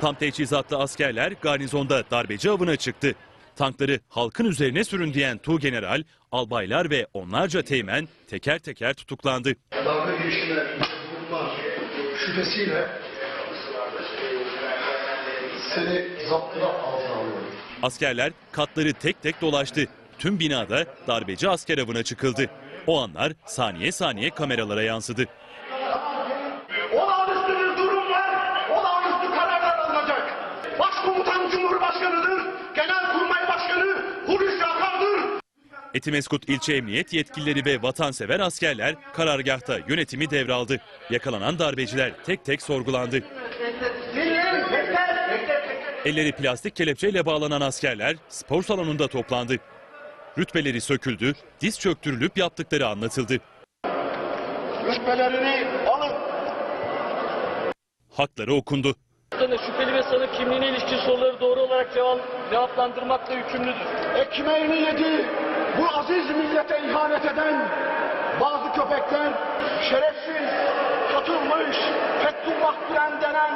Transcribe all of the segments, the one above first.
Tam teçhizatlı askerler garnizonda darbeci avına çıktı. Tankları halkın üzerine sürün diyen Tuğgeneral, albaylar ve onlarca teğmen teker teker tutuklandı. dalga girişine bulunma şüphesiyle seni zaptına altına. Askerler katları tek tek dolaştı. Tüm binada darbeci asker avına çıkıldı. O anlar saniye saniye kameralara yansıdı. Olağanüstü bir durum var. Olağanüstü kararlar alınacak. Başkomutan Cumhurbaşkanı'dır. Genelkurmay Başkanı Hulusi Akar'dır. Etimeskut ilçe emniyet yetkilileri ve vatansever askerler karargahta yönetimi devraldı. Yakalanan darbeciler tek tek sorgulandı. Elleri plastik kelepçeyle bağlanan askerler spor salonunda toplandı. Rütbeleri söküldü, diz çöktürülüp yaptıkları anlatıldı. Rütbelerini alın. Hakları okundu. Şüpheli ve sanık kimliğine ilişkin soruları doğru olarak cevap, cevaplandırmakla yükümlüdür. Ekmeğini yedi. Bu aziz millete ihanet eden bazı köpekler şerefsiz, katılmış, Fethullah Gülen denen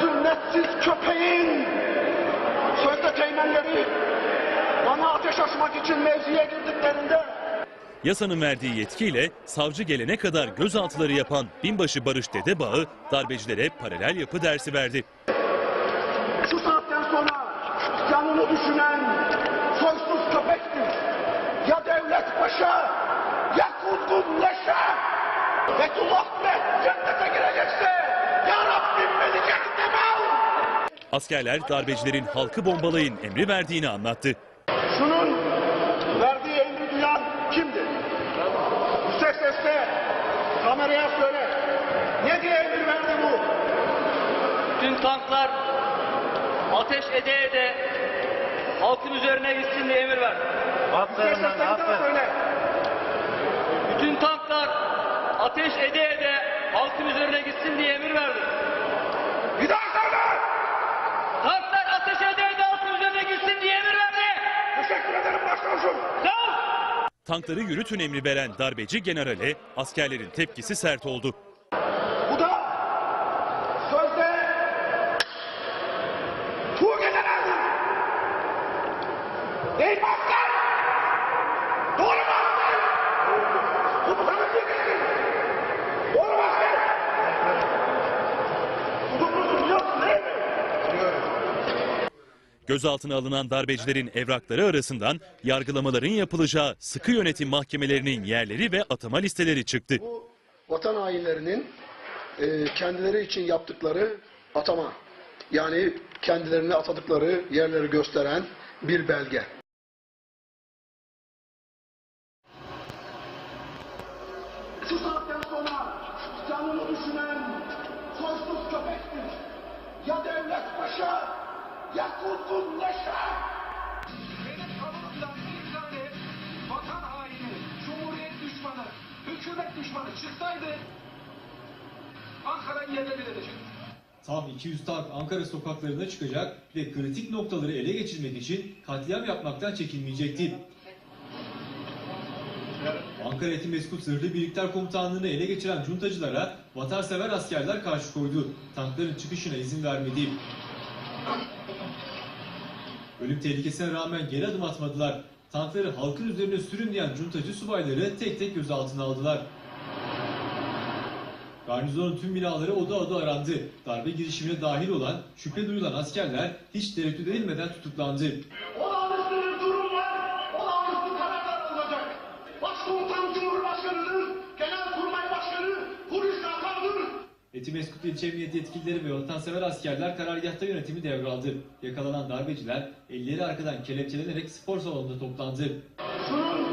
zünnetsiz köpeğin sözde teğmenleri bana ateş açmak için mevziye girdiklerinde Yasanın verdiği yetkiyle savcı gelene kadar gözaltıları yapan binbaşı Barış Dedebağı darbecilere paralel yapı dersi verdi. şu saatten sonra canını düşünen. Ya devlet paşa ya kuzgun leşe. Fethullah Gülen cennete girecekse ya Rabbim beni cehenneme al. Askerler darbecilerin halkı bombalayın emri verdiğini anlattı. Şunun verdiği emri duyan kimdir? Yüksek sesle kameraya söyle. Ne diye emir verdi bu? Tüm tanklar ateş ede ede halkın üzerine gitsin diye emir verdi. Bir daha söyle. Bütün tanklar ateş ede ede halkın üzerine gitsin diye emir verdi. Bir daha söyle. Tanklar ateş ede ede halkın üzerine gitsin diye emir verdi. Teşekkür ederim başkomusun. Sağ ol. Tankları yürütün emri veren darbeci generale askerlerin tepkisi sert oldu. Bu da sözde Tuğgeneral. Değil mi asker? Doğru mu asker? Komutanın Tuğgeneral. Doğru mu asker? Tutuklusun biliyorsun değil mi? Gözaltına alınan darbecilerin evrakları arasından yargılamaların yapılacağı sıkı yönetim mahkemelerinin yerleri ve atama listeleri çıktı. Bu vatan hainlerinin e, kendileri için yaptıkları atama. Yani kendilerini atadıkları yerleri gösteren bir belge. Tam 200 tank Ankara sokaklarına çıkacak ve kritik noktaları ele geçirmek için katliam yapmaktan çekinmeyecekti. Ankara Etimeskut Zırhlı Birlikler Komutanlığı'nı ele geçiren cuntacılara vatansever askerler karşı koydu. Tankların çıkışına izin vermedi. Ölüm tehlikesine rağmen geri adım atmadılar. Tankları halkın üzerine sürün diyen cuntacı subayları tek tek gözaltına aldılar. Garnizonun tüm binaları oda oda arandı. Darbe girişimine dahil olan, şüphe duyulan askerler hiç tereddüt edilmeden tutuklandı. Olağanüstü bir durum var. Olağanüstü kararlar alınacak. Başkomutan Cumhurbaşkanı'dır. Genelkurmay Başkanı Hulusi Akar'dır. Etimeskut ilçe emniyet yetkilileri ve vatansever askerler karargahta yönetimi devraldı. Yakalanan darbeciler elleri arkadan kelepçelenerek spor salonunda toplandı. Şunun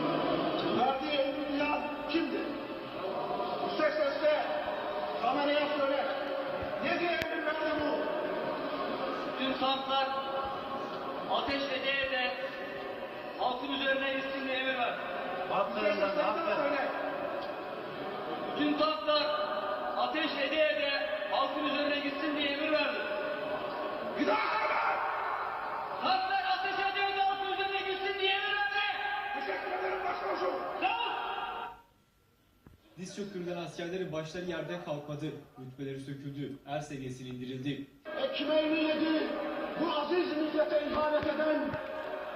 kameraya söyle. Ne diye emir verdi bu? Tüm tanklar ateş ede ede halkın üzerine gitsin diye emir bir daha söyle. Tüm tanklar ateş ede ede askerlerin başları yerden kalkmadı. Rütbeleri söküldü. Er seviyesine indirildi. ekmeğini yedi, bu aziz millete ihanet eden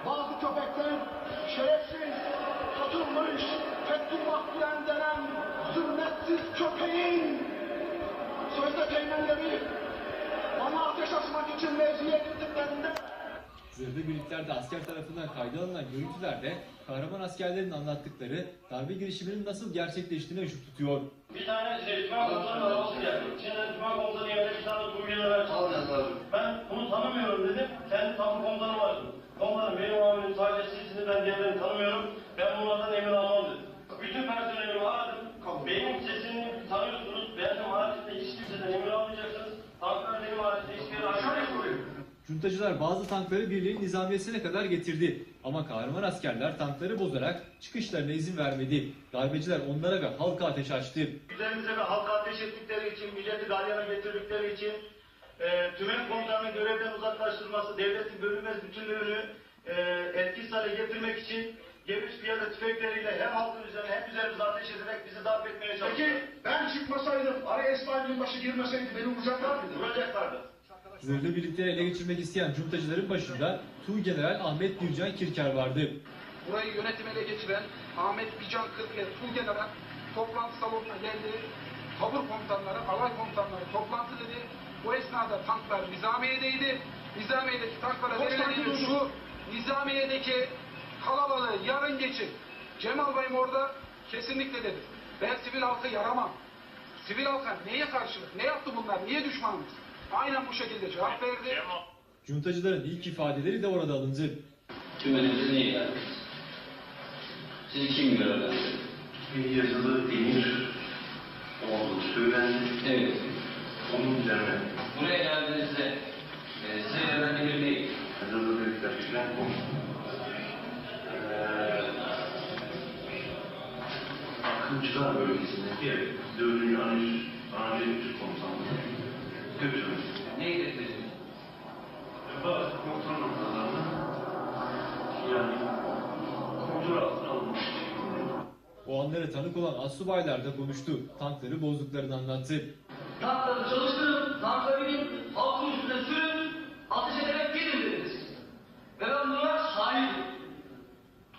bazı köpekler şerefsiz, tutulmuş, Fethullah Gülen denen sünnetsiz köpeğin sözde teğmenleri bana ateş açmak için mevziye girdiklerinde Zırhlı birliklerde asker tarafından kayda alınan görüntülerde kahraman askerlerin anlattıkları darbe girişiminin nasıl gerçekleştiğine ışık tutuyor. Bir tane şey, düşman komutanın arabası geldi. İçinde düşman komutanı yerine bir tane Tuğ General çalışıyor. Ben bunu tanımıyorum dedim. Kendi tapu komutanı vardı. Komutanım benim abimin sadece sizini ben diğerlerini tanımıyorum. Ben bunlardan emin Cuntacılar bazı tankları birliğin nizamiyesine kadar getirdi. Ama kahraman askerler tankları bozarak çıkışlarına izin vermedi. Darbeciler onlara ve halka ateş açtı. Üzerimize ve halka ateş ettikleri için, milleti galyana getirdikleri için, e, tümen komutanının görevden uzaklaştırılması, devletin bölünmez bütünlüğünü e, etkisiz hale getirmek için geniş piyade tüfekleriyle hem halkın üzerine hem üzerimize ateş ederek bizi darp etmeye çalışıyor. Peki ben çıkmasaydım, araya İsmail Binbaşı girmeseydi beni vuracaklar mıydı? Vuracaklardı. Zırhlı birlikleri ele geçirmek isteyen cuntacıların başında Tuğgeneral Ahmet Gülcan Kirker vardı. Burayı yönetim ele geçiren Ahmet Bican Kırkler Tuğgeneral toplantı salonuna geldi. Tabur komutanları, alay komutanları toplantı dedi. Bu esnada tanklar Nizamiye'deydi. Nizamiye'deki tanklara verilen şu. Nizamiye'deki kalabalığı yarın geçin. Cemal Bey'im orada kesinlikle dedi. Ben sivil halkı yaramam. Sivil halka neye karşılık? Ne yaptı bunlar? Niye düşmanımız? Aynen bu şekilde cevap verdi. Cuntacıların ilk ifadeleri de orada alındı. Tümenimizi niye geldiniz? Sizi kim görevlendirdi? Bir yazılı emir oldu, söylendi. Evet. Onun üzerine Buraya geldiğinizde e, size verilen emir neydi? yazılı büyükler filan konu. Ee, Akıncılar bölgesindeki 4. Anış, Anadolu Türk Komutanlığı O anlara tanık olan astsubaylar da konuştu. Tankları bozduklarını anlattı. Tankları çalıştırın, tankları binin, halkın üstüne sürün, ateş ederek gidin dediniz. Ve ben buna şahidim.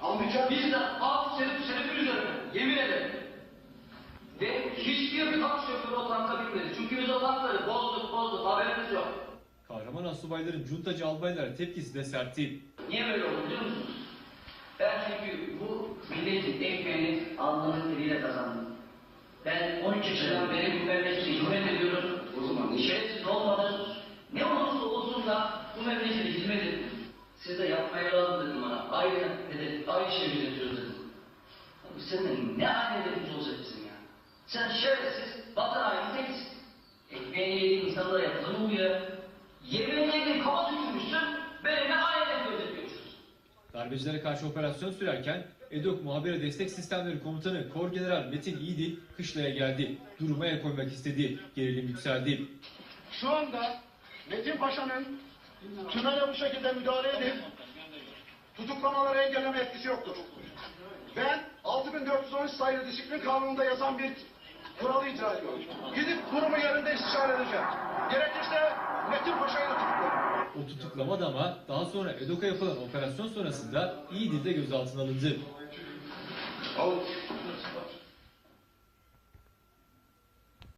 Anlayacak Biz de halk şerif şerefin üzerine yemin ederim. Ve hiçbir tank şoförü o tanka binmedi. Çünkü biz o tankları bozduk bozduk haberimiz yok. Astsubayların cuntacı albaylara tepkisi de sertti. Niye böyle oldu biliyor musunuz? Ben çünkü bu milletin ekmeğini alnının teriyle kazandım. Ben 13 yaşından beri bu memlekete hizmet ediyorum. O zaman şerefsiz olmadı. Ne olursa olsun da bu memlekete hizmet edin. Siz de yapmaya lazım dedim bana. Aynı hedef, aynı şeyi üretiyoruz dedim. Abi senin ne aynı hedefimiz olacak bizim ya? Sen şerefsiz, vatan haini tekisin. Ekmeğini yediğin insanlara yapılır mı bu ya? Yemeğini yediğin kaba tükürmüşsün, benimle aynı hedefi gözetmiyorsun. Darbecilere karşı operasyon sürerken EDOK Muhabire Destek Sistemleri Komutanı Kor General Metin İyidi kışlaya geldi. Duruma el koymak istedi. Gerilim yükseldi. Şu anda Metin Paşa'nın tümene bu şekilde müdahale edip tutuklamaları engelleme etkisi yoktur. Ben 6413 sayılı disiplin kanununda yazan bir kuralı icra ediyorum. Gidip durumu yerinde istişare edeceğim. Gerekirse Metin Paşa'yı da tutuklarım. O tutuklamadı ama daha sonra EDOK'a yapılan operasyon sonrasında İyidi de gözaltına alındı. Al